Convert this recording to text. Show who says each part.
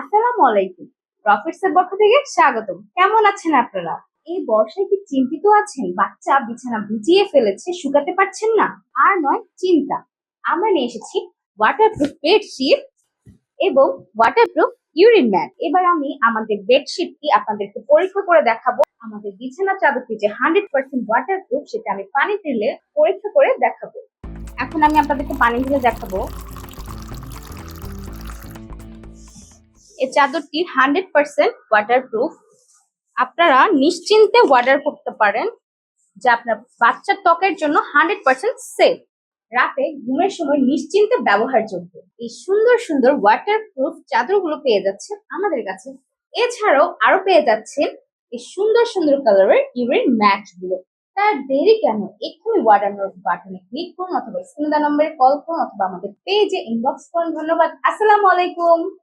Speaker 1: আসসালামু আলাইকুম। প্রফিটস এর পক্ষ থেকে স্বাগতম। কেমন আছেন আপনারা? এই বর্ষায় কি চিন্তিত আছেন? বাচ্চা বিছানা ভিজিয়ে ফেলেছে, শুকাতে পারছেন না? আর নয়, চিন্তা। আমরা নিয়ে এসেছি ওয়াটারপ্রুফ বেডশিট এবং ওয়াটারপ্রুফ ইউরিন ম্যাট এবার আমি আমাদের বেডশিটটি আপনাদেরকে পরীক্ষা করে দেখাবো। আমাদের বিছানা চাদরটি যে হান্ড্রেড পার্সেন্ট ওয়াটারপ্রুফ সেটা আমি পানি দিলে পরীক্ষা করে দেখাবো। এখন আমি আপনাদেরকে পানি দিয়ে দেখাবো। এই চাদরটি হান্ড্রেড পার্সেন্ট ওয়াটারপ্রুফ আপনারা নিশ্চিন্তে ওয়াটার করতে পারেন, যা আপনার বাচ্চার ত্বকের জন্য হান্ড্রেড পার্সেন্ট সেফ রাতে ঘুমের সময় নিশ্চিন্তে ব্যবহারযোগ্য। এই সুন্দর সুন্দর ওয়াটার ওয়াটারপ্রুফ চাদরগুলো পেয়ে যাচ্ছেন আমাদের কাছে। এছাড়াও আরও পেয়ে যাচ্ছেন এই সুন্দর সুন্দর কালারের ইউরিন ম্যাটগুলো তার দেরি কেন? এক্ষুনি ওয়াটার বাটনে ক্লিক করুন অথবা স্ক্রিন নম্বরে কল করুন অথবা আমাদের পেজে ইনবক্স করুন। ধন্যবাদ। আসসালামু আলাইকুম।